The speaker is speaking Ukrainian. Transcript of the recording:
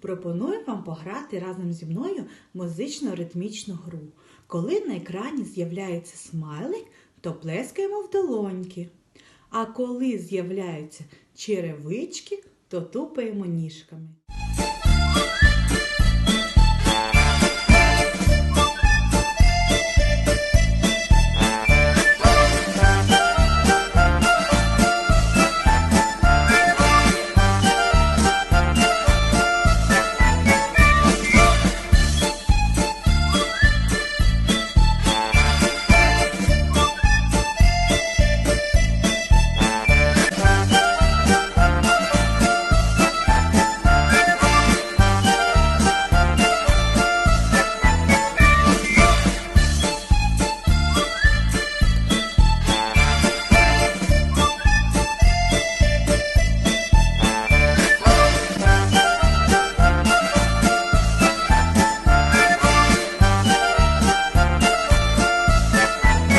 Пропоную вам пограти разом зі мною музично-ритмічну гру. Коли на екрані з'являється смайлик, то плескаємо в долоньки. А коли з'являються черевички, то тупаємо ніжками.